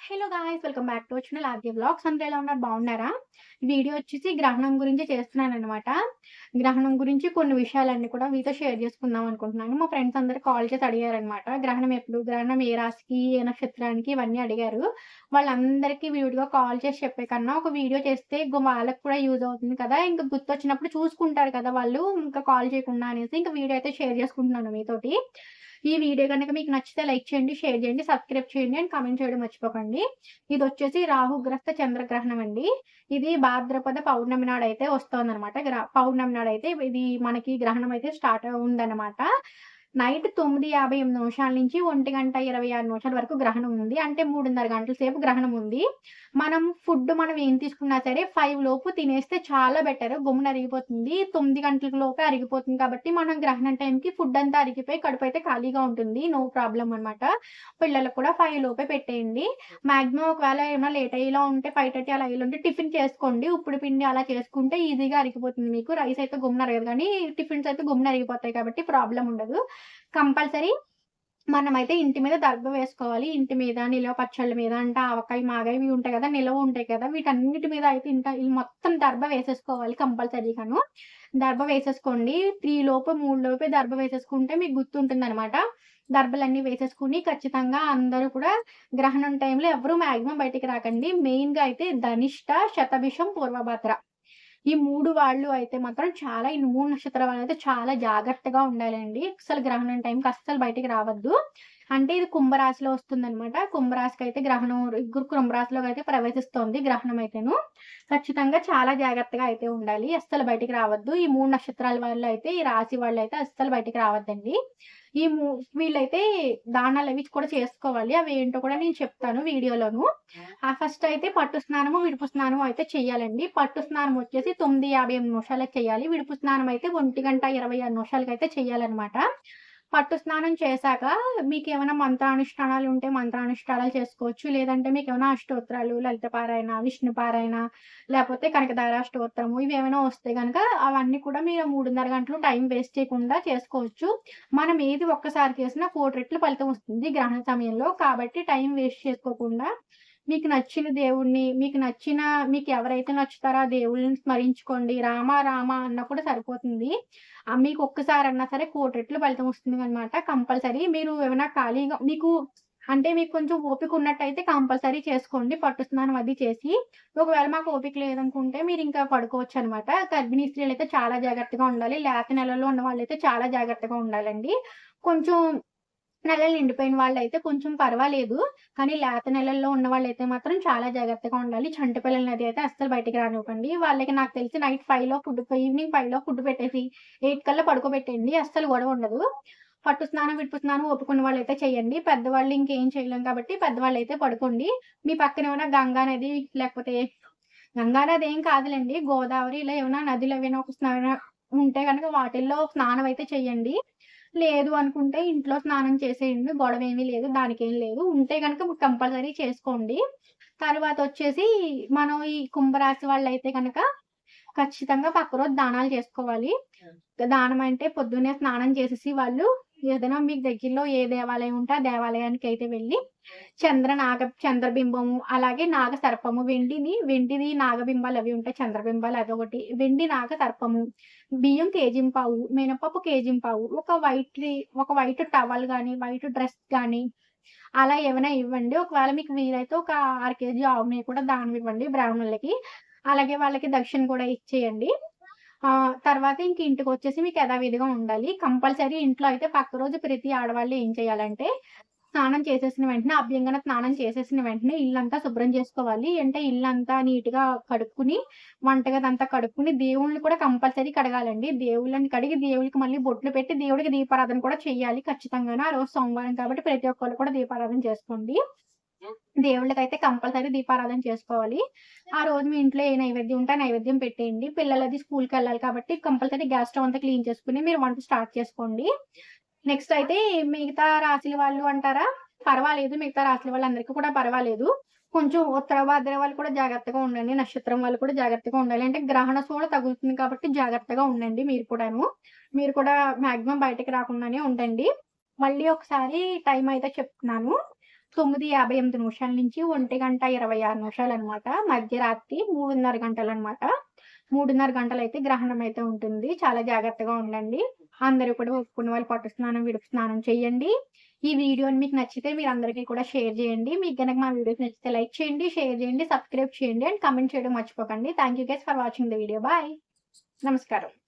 Hello guys welcome back to వచ్చిన Aadya blogs అందరూ ఎలా ఉన్నారు? బాగున్నారా? వీడియో వచ్చేసి గ్రహణం గురించి చేస్తున్నాను అనమాట గ్రహణం గురించి కొన్ని విషయాలన్నీ కూడా మీతో షేర్ చేసుకుందాం అనుకుంటున్నాను. మా ఫ్రెండ్స్ అందరు కాల్ చేసి అడిగారనమాట గ్రహణం ఎప్పుడు? గ్రహణం ఏ రాశికి ఏ నక్షత్రానికి? ఇవన్నీ అడిగారు. వాళ్ళందరికీ వీడియో కాల్ చేసి చెప్పే కన్నా ఒక వీడియో చేస్తే వాళ్ళకి కూడా యూజ్ అవుతుంది కదా. ఇంకా గుర్తొచ్చినప్పుడు చూసుకుంటారు కదా వాళ్ళు. ఇంకా కాల్ చేయకుండా అనేసి ఇంకా వీడియో అయితే షేర్ చేసుకుంటున్నాను మీతోటి. ఈ వీడియో కనుక మీకు నచ్చితే లైక్ చేయండి షేర్ చేయండి సబ్స్క్రైబ్ చేయండి అండ్ కామెంట్ చేయడం మర్చిపోకండి. ఇది వచ్చేసి రాహుగ్రస్త చంద్రగ్రహణం అండి. ఇది భాద్రపద పౌర్ణమి నాడు అయితే వస్తుంది అనమాట పౌర్ణమి నాడు అయితే ఇది మనకి గ్రహణం అయితే స్టార్ట్ ఉందన్నమాట నైట్ తొమ్మిది యాభై ఎనిమిది నిమిషాల నుంచి ఒంటి గంట ఇరవై ఆరు నిమిషాల వరకు గ్రహణం ఉంది. అంటే మూడున్నర గంటల సేపు గ్రహణం ఉంది. మనం ఫుడ్ మనం ఏం తీసుకున్నా సరే ఫైవ్ లోపు తినేస్తే చాలా బెటర్. గుమ్మన అరిగిపోతుంది. తొమ్మిది గంటల లోపే అరిగిపోతుంది కాబట్టి మనం గ్రహణం టైంకి ఫుడ్ అంతా అరిగిపోయి కడుపు అయితే ఖాళీగా ఉంటుంది. నో ప్రాబ్లం అనమాట పిల్లలకు కూడా ఫైవ్ లోపే పెట్టేయండి. మాక్సిమం ఒకవేళ ఏమైనా లేట్ అయ్యేలా ఉంటే ఫైవ్ థర్టీ అలా అయ్యి ఉంటే టిఫిన్ చేసుకోండి. ఉప్పుడు పిండి అలా చేసుకుంటే ఈజీగా అరిగిపోతుంది మీకు. రైస్ అయితే గుమ్మన అరగదు కానీ టిఫిన్స్ అయితే గుమ్మున అరిగిపోతాయి కాబట్టి ప్రాబ్లం ఉండదు. కంపల్సరీ మనమైతే ఇంటి మీద దర్భ వేసుకోవాలి. ఇంటి మీద నిలవ పచ్చళ్ళ మీద అంటే ఆవకాయ మాగాయ ఇవి ఉంటాయి కదా నిలవ ఉంటాయి కదా వీటన్నిటి మీద అయితే ఇంత మొత్తం దర్భ వేసేసుకోవాలి కంపల్సరీగాను దర్భ వేసేసుకోండి. త్రీ లోపు మూడు లోపే దర్భ వేసేసుకుంటే మీకు గుర్తుంటుంది అనమాట దర్భలన్నీ వేసేసుకుని ఖచ్చితంగా అందరూ కూడా గ్రహణం టైంలో ఎవరు మాక్సిమం బయటికి రాకండి. మెయిన్గా అయితే ధనిష్ట శతభిషం పూర్వభద్ర. ఈ మూడు వాళ్ళు అయితే మాత్రం చాలా ఈ మూడు నక్షత్రాలు అయితే చాలా జాగ్రత్తగా ఉండాలండి. అసలు గ్రహణం టైంకి అస్సలు బయటికి రావద్దు. అంటే ఇది కుంభరాశిలో వస్తుంది అనమాట కుంభరాశికి అయితే గ్రహణం ఇగ్గురు కుంభరాశిలోకి అయితే ప్రవేశిస్తోంది గ్రహణం అయితేను ఖచ్చితంగా చాలా జాగ్రత్తగా అయితే ఉండాలి. అస్సలు బయటికి రావద్దు. ఈ మూడు నక్షత్రాల వాళ్ళు అయితే ఈ రాశి వాళ్ళు అయితే అస్సలు బయటికి రావద్దండి. ఈ వీళ్ళైతే దానాలు అవి కూడా చేసుకోవాలి. అవి ఏంటో కూడా నేను చెప్తాను వీడియోలోను. ఆ ఫస్ట్ అయితే పట్టు స్నానము విడుపు స్నానం అయితే చేయాలండి పట్టు స్నానం వచ్చేసి తొమ్మిది యాభై ఎనిమిది నిమిషాలకు చేయాలి విడుపు స్నానం అయితే ఒంటి గంట ఇరవై ఆరు నిమిషాలకి అయితే చేయాలన్నమాట పట్టు స్నానం చేశాక మీకు ఏమైనా మంత్రానుష్ఠానాలు ఉంటే మంత్రానుష్ఠానాలు చేసుకోవచ్చు. లేదంటే మీకు ఏమైనా అష్టోత్తరాలు లలిత పారాయణ విష్ణు పారాయణ లేకపోతే కనకదార అష్టోత్తరము ఇవి ఏమైనా వస్తే కనుక అవన్నీ కూడా మీరు మూడున్నర గంటలు టైం వేస్ట్ చేయకుండా చేసుకోవచ్చు. మనం ఏది ఒక్కసారి చేసినా కోటి రెట్లు ఫలితం వస్తుంది గ్రహణ సమయంలో. కాబట్టి టైం వేస్ట్ చేసుకోకుండా మీకు నచ్చిన దేవుణ్ణి మీకు నచ్చిన మీకు ఎవరైతే నచ్చుతారో ఆ దేవుళ్ళని స్మరించుకోండి. రామ రామ అన్న కూడా సరిపోతుంది. మీకు ఒక్కసారి అన్నా సరే కోటెట్లు ఫలితం వస్తుంది అనమాట కంపల్సరీ. మీరు ఏమైనా ఖాళీగా మీకు అంటే మీకు కొంచెం ఓపిక ఉన్నట్టయితే కంపల్సరీ చేసుకోండి. పట్టు స్నానం అది చేసి. ఒకవేళ మాకు ఓపిక లేదనుకుంటే మీరు ఇంకా పడుకోవచ్చు అనమాట గర్భిణీ స్త్రీలు అయితే చాలా జాగ్రత్తగా ఉండాలి. లేత నెలలో ఉన్న వాళ్ళు అయితే చాలా జాగ్రత్తగా ఉండాలండి. కొంచెం నెలలు నిండిపోయిన వాళ్ళు అయితే కొంచెం పర్వాలేదు. కానీ లేత నెలల్లో ఉన్న వాళ్ళు అయితే మాత్రం చాలా జాగ్రత్తగా ఉండాలి. చంటి పిల్లలని అది అయితే అస్సలు బయటికి రానివ్వండి వాళ్ళకి నాకు తెలిసి నైట్ ఫైవ్లో ఫుడ్ ఈవినింగ్ ఫైవ్లో ఫుడ్ పెట్టేసి ఎయిట్ కల్లా పడుకోబెట్టండి అస్సలు గొడవ ఉండదు. పట్టు స్నానం విడుపు స్నానం ఒప్పుకున్న వాళ్ళు అయితే చేయండి. పెద్దవాళ్ళు ఇంకేం చేయలేం కాబట్టి పెద్దవాళ్ళు అయితే పడుకోండి. మీ పక్కన ఏమైనా గంగా నది లేకపోతే గంగా నది ఏం కాదులేండి. గోదావరి ఇలా ఏమైనా నదులు ఏమైనా ఒక స్నానం ఉంటే కనుక వాటిల్లో స్నానం అయితే చేయండి. లేదు అనుకుంటే ఇంట్లో స్నానం చేసేయండి గొడవ ఏమీ లేదు దానికి ఏం లేదు. ఉంటే కనుక కంపల్సరీ చేసుకోండి. తర్వాత వచ్చేసి మనం ఈ కుంభరాశి వాళ్ళు అయితే కనుక ఖచ్చితంగా పక్క రోజు దానాలు చేసుకోవాలి. దానం అంటే పొద్దున్నే స్నానం చేసేసి వాళ్ళు ఏదైనా మీకు దగ్గరలో ఏ దేవాలయం ఉంటే ఆ దేవాలయానికి అయితే వెళ్ళి చంద్ర నాగ చంద్రబింబము అలాగే నాగ సర్పము వెండిని వెండిది నాగబింబాలు అవి ఉంటాయి. చంద్రబింబాలు అదొకటి వెండి నాగ సర్పము బియ్యం కేజింపావు మినపప్పు కేజింపావు ఒక వైట్ ఒక వైట్ టవల్ కానీ వైట్ డ్రెస్ కానీ అలా ఏమైనా ఇవ్వండి. ఒకవేళ మీకు వీలైతే ఒక ఆరు కేజీ ఆవు కూడా దానం ఇవ్వండి బ్రాహ్మణులకి. అలాగే వాళ్ళకి దక్షిణ కూడా ఇచ్చేయండి. తర్వాత ఇంక ఇంటికి వచ్చేసి మీకు యథావిధిగా ఉండాలి. కంపల్సరీ ఇంట్లో అయితే పక్క రోజు ప్రతి ఆడవాళ్ళు ఏం చేయాలంటే స్నానం చేసేసిన వెంటనే అభ్యంగన స్నానం చేసేసిన వెంటనే ఇల్లంతా శుభ్రం చేసుకోవాలి. అంటే ఇల్లంతా నీట్గా కడుక్కుని వంటగదంతా కడుక్కుని దేవుళ్ళని కూడా కంపల్సరీ కడగాలండి. దేవుళ్ళని కడిగి దేవుడికి మళ్ళీ బొట్లు పెట్టి దేవుడికి దీపారాధన కూడా చేయాలి ఖచ్చితంగా ఆ రోజు సోమవారం కాబట్టి ప్రతి ఒక్కరు కూడా దీపారాధన చేసుకోండి. దేవుళ్ళకి అయితే కంపల్సరీ దీపారాధన చేసుకోవాలి. ఆ రోజు మీ ఇంట్లో ఏ నైవేద్యం ఉంటే నైవేద్యం పెట్టేయండి. పిల్లలది స్కూల్కి వెళ్ళాలి కాబట్టి కంపల్సరీ గ్యాస్ స్టవ్ అంతా క్లీన్ చేసుకుని మీరు వంట స్టార్ట్ చేసుకోండి. నెక్స్ట్ అయితే మిగతా రాశుల వాళ్ళు అంటారా? పర్వాలేదు మిగతా రాశుల వాళ్ళందరికీ కూడా పర్వాలేదు. కొంచెం ఉత్తర భాద్ర వాళ్ళు కూడా జాగ్రత్తగా ఉండండి. నక్షత్రం వాళ్ళు కూడా జాగ్రత్తగా ఉండాలి. అంటే గ్రహణ సోడ తగులుతుంది కాబట్టి జాగ్రత్తగా ఉండండి మీరు కూడాను. మీరు కూడా మాక్సిమం బయటకు రాకుండానే ఉండండి. మళ్ళీ ఒకసారి టైం అయితే చెప్తున్నాను. 9:58 నిమిషాల నుంచి ఒంటి గంట ఇరవై ఆరు నిమిషాలు అనమాట మధ్యరాత్రి 3:30 గంటలనమాట. 3:30 గంటలైతే గ్రహణం అయితే ఉంటుంది. చాలా జాగ్రత్తగా ఉండండి. అందరూ కూడా ఒప్పుకున్న వాళ్ళు పట్టు స్నానం, విడుపు స్నానం చేయండి. ఈ వీడియోని మీకు నచ్చితే మీరు అందరికీ కూడా షేర్ చేయండి. మీకు కనుక మా వీడియోస్ నచ్చితే లైక్ చేయండి, షేర్ చేయండి, సబ్స్క్రైబ్ చేయండి అండ్ కామెంట్ చేయడం మర్చిపోకండి. Thank you guys for watching the video. Bye. నమస్కారం.